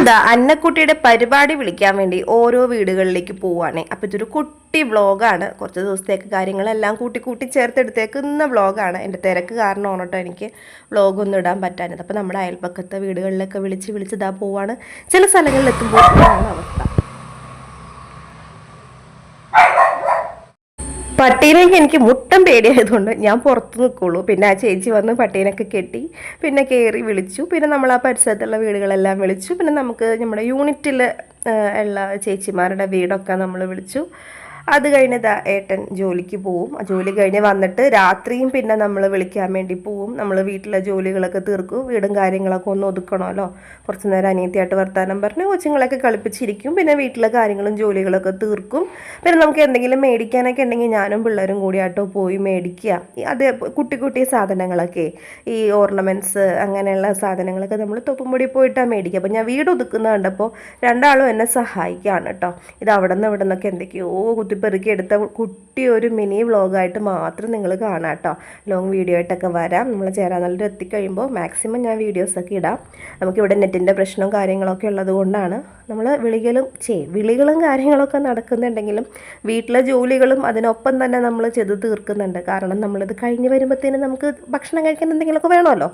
നമ്മളിതാ അന്നക്കുട്ടിയുടെ പരിപാടി വിളിക്കാൻ വേണ്ടി ഓരോ വീടുകളിലേക്ക് പോവാണേ. അപ്പം ഇതൊരു കുട്ടി വ്ളോഗാണ്. കുറച്ച് ദിവസത്തേക്ക് കാര്യങ്ങളെല്ലാം കൂട്ടി കൂട്ടി ചേർത്തെടുത്തേക്കുന്ന വ്ളോഗാണ്. എന്റെ തിരക്ക് കാരണം കേട്ടോ എനിക്ക് വ്ളോഗൊന്നും ഇടാൻ പറ്റാനത് അപ്പം നമ്മുടെ അയൽപ്പക്കത്തെ വീടുകളിലൊക്കെ വിളിച്ച് വിളിച്ച് ഇതാ പോവാണ്. ചില സ്ഥലങ്ങളിലെത്തുമ്പോൾ അവസ്ഥ. പട്ടീനെയൊക്കെ എനിക്ക് മുട്ടം പേടിയായതുകൊണ്ട് ഞാൻ പുറത്ത് നിൽക്കുള്ളൂ പിന്നെ ആ ചേച്ചി വന്ന് പട്ടീനൊക്കെ കെട്ടി പിന്നെ കയറി വിളിച്ചു. പിന്നെ നമ്മൾ ആ പരിസരത്തുള്ള വീടുകളെല്ലാം വിളിച്ചു. പിന്നെ നമുക്ക് നമ്മുടെ യൂണിറ്റിൽ ഉള്ള ചേച്ചിമാരുടെ വീടൊക്കെ നമ്മൾ വിളിച്ചു. അത് കഴിഞ്ഞ് ദാ ഏട്ടൻ ജോലിക്ക് പോവും. ജോലി കഴിഞ്ഞ് വന്നിട്ട് രാത്രിയും പിന്നെ നമ്മൾ വിളിക്കാൻ വേണ്ടി പോവും. നമ്മൾ വീട്ടിലെ ജോലികളൊക്കെ തീർക്കും. വീടും കാര്യങ്ങളൊക്കെ ഒന്ന് ഒതുക്കണമല്ലോ. കുറച്ച് നേരം അനിയത്തിയായിട്ട് വർത്താനം പറഞ്ഞ് കൊച്ചുങ്ങളൊക്കെ കളിപ്പിച്ചിരിക്കും. പിന്നെ വീട്ടിലെ കാര്യങ്ങളും ജോലികളൊക്കെ തീർക്കും. പിന്നെ നമുക്ക് എന്തെങ്കിലും മേടിക്കാനൊക്കെ ഉണ്ടെങ്കിൽ ഞാനും പിള്ളേരും കൂടിയാട്ടോ പോയി മേടിക്കുക. അത് കുട്ടി കുട്ടി സാധനങ്ങളൊക്കെ ഈ ഓർണമെന്റ്സ് അങ്ങനെയുള്ള സാധനങ്ങളൊക്കെ നമ്മൾ തൊപ്പുംപൊടി പോയിട്ടാണ് മേടിക്കുക. അപ്പോൾ ഞാൻ വീട് ഒതുക്കുന്ന കണ്ടപ്പോൾ രണ്ടാളും എന്നെ സഹായിക്കുകയാണ് കേട്ടോ. ഇത് അവിടെ നിന്ന് ഇവിടെ നിന്നൊക്കെ എന്തൊക്കെയോ കുത്തിപ്പെറുക്കി എടുത്ത കുട്ടി ഒരു മിനി വ്ളോഗായിട്ട് മാത്രം നിങ്ങൾ കാണാം കേട്ടോ. ലോങ് വീഡിയോ ആയിട്ടൊക്കെ വരാം. നമ്മൾ ചേരാനല്ലൂർ എത്തിക്കഴിയുമ്പോൾ മാക്സിമം ഞാൻ വീഡിയോസൊക്കെ ഇടാം. നമുക്കിവിടെ നെറ്റിന്റെ പ്രശ്നവും കാര്യങ്ങളൊക്കെ ഉള്ളത് കൊണ്ടാണ്. നമ്മൾ വിളികളും ചെയ് വിളികളും കാര്യങ്ങളൊക്കെ നടക്കുന്നുണ്ടെങ്കിലും വീട്ടിലെ ജോലികളും അതിനൊപ്പം തന്നെ നമ്മൾ ചെയ്ത് തീർക്കുന്നുണ്ട്. കാരണം നമ്മളിത് കഴിഞ്ഞ് വരുമ്പോഴത്തേനും നമുക്ക് ഭക്ഷണം കഴിക്കാൻ എന്തെങ്കിലുമൊക്കെ വേണമല്ലോ.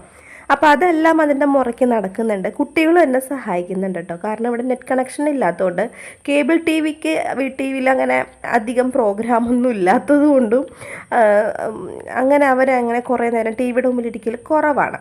അപ്പോൾ അതെല്ലാം അതിന്റെ മുറയ്ക്ക് നടക്കുന്നുണ്ട്. കുട്ടികളും എന്നെ സഹായിക്കുന്നുണ്ട് കേട്ടോ കാരണം ഇവിടെ നെറ്റ് കണക്ഷൻ ഇല്ലാത്തതുകൊണ്ട് കേബിൾ ടി വിക്ക് ടി വിയിൽ അങ്ങനെ അധികം പ്രോഗ്രാമൊന്നും ഇല്ലാത്തത് കൊണ്ടും അങ്ങനെ അവരങ്ങനെ കുറേ നേരം ടി വിയുടെ മുമ്പിലിരിക്കൽ കുറവാണ്.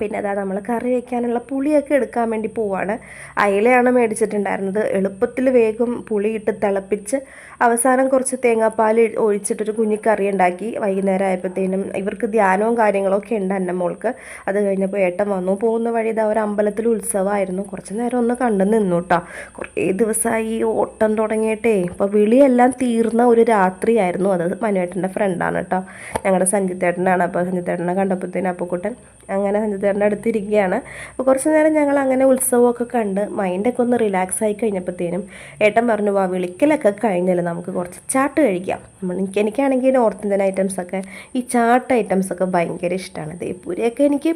പിന്നെ അതാ നമ്മൾ കറി വയ്ക്കാനുള്ള പുളിയൊക്കെ എടുക്കാൻ വേണ്ടി പോവാണ്. അയലയാണ് മേടിച്ചിട്ടുണ്ടായിരുന്നത്. എളുപ്പത്തിൽ വേഗം പുളിയിട്ട് തിളപ്പിച്ച് അവസാനം കുറച്ച് തേങ്ങാപ്പാൽ ഒഴിച്ചിട്ടൊരു കുഞ്ഞിക്കറി ഉണ്ടാക്കി. വൈകുന്നേരം ആയപ്പോഴത്തേനും ഇവർക്ക് ധ്യാനവും കാര്യങ്ങളൊക്കെ ഉണ്ട് എന്റെ മോൾക്ക്. അത് കഴിഞ്ഞപ്പോൾ ഏട്ടൻ വന്നു. പോകുന്ന വഴി ഇതാ ഒരു അമ്പലത്തിൽ ഉത്സവമായിരുന്നു. കുറച്ച് നേരം ഒന്ന് കണ്ടു നിന്നു കേട്ടോ കുറേ ദിവസമായി ഓട്ടം തുടങ്ങിയിട്ടേ. ഇപ്പോൾ വിളിയെല്ലാം തീർന്ന ഒരു രാത്രിയായിരുന്നു അത്. മനുവേട്ടന്റെ ഫ്രണ്ടാണ് കേട്ടോ ഞങ്ങളുടെ സഞ്ജിത്തേട്ടനാണ്. അപ്പോൾ സഞ്ജിത്തേട്ടനെ കണ്ടപ്പോഴത്തേനും അപ്പുക്കുട്ടൻ അങ്ങനെ സഞ്ജിത്തേട്ടന്റെ അടുത്തിരിക്കുകയാണ്. അപ്പോൾ കുറച്ച് നേരം ഞങ്ങൾ അങ്ങനെ ഉത്സവമൊക്കെ കണ്ട് മൈൻഡൊക്കെ ഒന്ന് റിലാക്സ് ആയി കഴിഞ്ഞപ്പോഴത്തേനും ഏട്ടൻ പറഞ്ഞു വാ വിളിക്കലൊക്കെ കഴിഞ്ഞല്ലോ നമുക്ക് കുറച്ച് ചാട്ട് കഴിക്കാം. നമ്മൾ എനിക്ക് എനിക്കാണെങ്കിൽ നോർത്ത് ഇന്ത്യൻ ഐറ്റംസൊക്കെ ഈ ചാട്ട് ഐറ്റംസൊക്കെ ഭയങ്കര ഇഷ്ടമാണ് ദേപ്പൂരിയൊക്കെ എനിക്ക്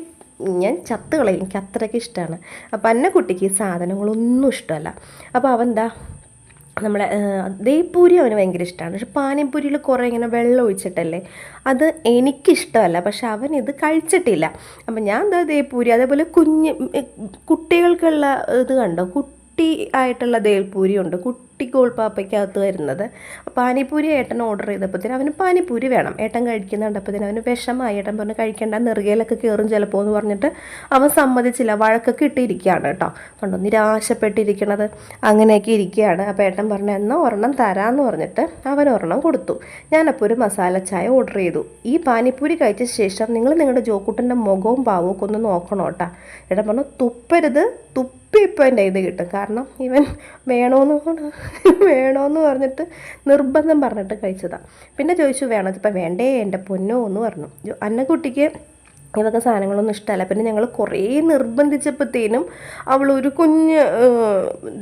ഞാൻ ചത്ത് കളയും എനിക്ക് അത്രയ്ക്ക് ഇഷ്ടമാണ് അപ്പോൾ അന്ന കുട്ടിക്ക് സാധനങ്ങളൊന്നും ഇഷ്ടമല്ല. അപ്പോൾ അവൻ എന്താ നമ്മുടെ ദേപ്പൂരി അവന് ഭയങ്കര ഇഷ്ടമാണ് പക്ഷെ പാനിപ്പൂരിയിൽ കുറേ ഇങ്ങനെ വെള്ളം ഒഴിച്ചിട്ടല്ലേ? അത് എനിക്കിഷ്ടമല്ല. പക്ഷെ അവൻ ഇത് കഴിച്ചിട്ടില്ല. അപ്പം ഞാൻ എന്താ ദേപ്പൂരി അതേപോലെ കുഞ്ഞ് കുട്ടികൾക്കുള്ള ഇത് കണ്ടോ? കുട്ടി ആയിട്ടുള്ള ദേൽപൂരി ഉണ്ട്. കുട്ടി ഗോൾപാപ്പയ്ക്കകത്ത് വരുന്നത്. പാനിപ്പൂരി ഏട്ടൻ ഓർഡർ ചെയ്തപ്പോഴത്തേന് അവന് പാനിപ്പൂരി വേണം. ഏട്ടൻ കഴിക്കുന്ന കണ്ടപ്പോഴത്തേന് അവന് വിഷമായി. ഏട്ടൻ പറഞ്ഞു കഴിക്കേണ്ട നെറുകയിലൊക്കെ കയറും ചിലപ്പോൾ എന്ന് പറഞ്ഞിട്ട് അവൻ സമ്മതിച്ചില്ല. വഴക്കൊക്കെ ഇട്ടിരിക്കുകയാണ് കേട്ടോ. കണ്ടോ നിരാശപ്പെട്ടിരിക്കണത്. അങ്ങനെയൊക്കെ ഇരിക്കുകയാണ്. അപ്പോൾ ഏട്ടൻ പറഞ്ഞു എന്നാൽ ഒരെണ്ണം തരാമെന്ന് പറഞ്ഞിട്ട് അവൻ ഒരെണ്ണം കൊടുത്തു. ഞാനപ്പോൾ ഒരു മസാല ചായ ഓർഡർ ചെയ്തു. ഈ പാനിപ്പൂരി കഴിച്ച ശേഷം നിങ്ങൾ നിങ്ങളുടെ ജോക്കുട്ടന്റെ മുഖവും പാവവും ഒക്കെ ഒന്ന് നോക്കണം കേട്ടോ. ഏട്ടൻ പറഞ്ഞു തുപ്പരുത് തുപ്പി ഇപ്പോൾ എന്റെ ഇത് കിട്ടും. കാരണം ഇവൻ വേണമെന്ന് വേണോന്ന് പറഞ്ഞിട്ട് നിർബന്ധം പറഞ്ഞിട്ട് കഴിച്ചതാണ് പിന്നെ ചോദിച്ചു വേണം? ഇപ്പം വേണ്ടേ എന്റെ പൊന്നോ? എന്ന് പറഞ്ഞു. അന്നക്കുട്ടിക്ക് ഇതൊക്കെ സാധനങ്ങളൊന്നും ഇഷ്ടമല്ല. പിന്നെ ഞങ്ങൾ കുറേ നിർബന്ധിച്ചപ്പോഴത്തേനും ഒരു കുഞ്ഞ്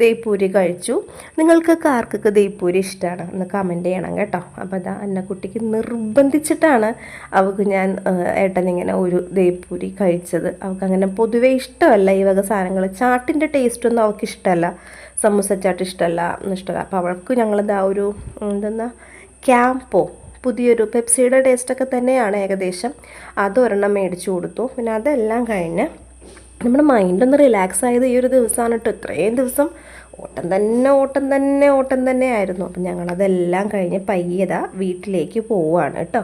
ദേപ്പൂരി കഴിച്ചു. നിങ്ങൾക്കൊക്കെ ആർക്കൊക്കെ ദേപ്പൂരി ഇഷ്ടമാണ് എന്ന് കമന്റ് ചെയ്യണം കേട്ടോ. അപ്പോൾ അതാ അന്നക്കുട്ടിക്ക് നിർബന്ധിച്ചിട്ടാണ് അവൾക്ക് ഞാൻ ഏട്ടനിങ്ങനെ ഒരു ദേപ്പൂരി കഴിച്ചത്. അവൾക്ക് അങ്ങനെ പൊതുവേ ഇഷ്ടമല്ല ഈ വക സാധനങ്ങൾ ചാട്ടിന്റെ ടേസ്റ്റൊന്നും അവൾക്ക് ഇഷ്ടമല്ല. സമൂസ ചാട്ട് ഇഷ്ടമല്ല ഇഷ്ടമല്ല. അപ്പോൾ അവൾക്ക് ഞങ്ങളിതാ ഒരു എന്തെന്നാ ക്യാമ്പോ പുതിയൊരു പെപ്സിയുടെ ടേസ്റ്റൊക്കെ തന്നെയാണ് ഏകദേശം. അതൊരെണ്ണം മേടിച്ചു കൊടുത്തു. പിന്നെ അതെല്ലാം കഴിഞ്ഞ് നമ്മുടെ മൈൻഡ് ഒന്ന് റിലാക്സ് ആയത് ഈ ഒരു ദിവസമാണ് കേട്ടോ ഇത്രയും ദിവസം ഓട്ടം തന്നെ ഓട്ടം തന്നെ ഓട്ടം തന്നെ ആയിരുന്നു. അപ്പം ഞങ്ങളതെല്ലാം കഴിഞ്ഞ് പയ്യതാ വീട്ടിലേക്ക് പോവുകയാണ് കേട്ടോ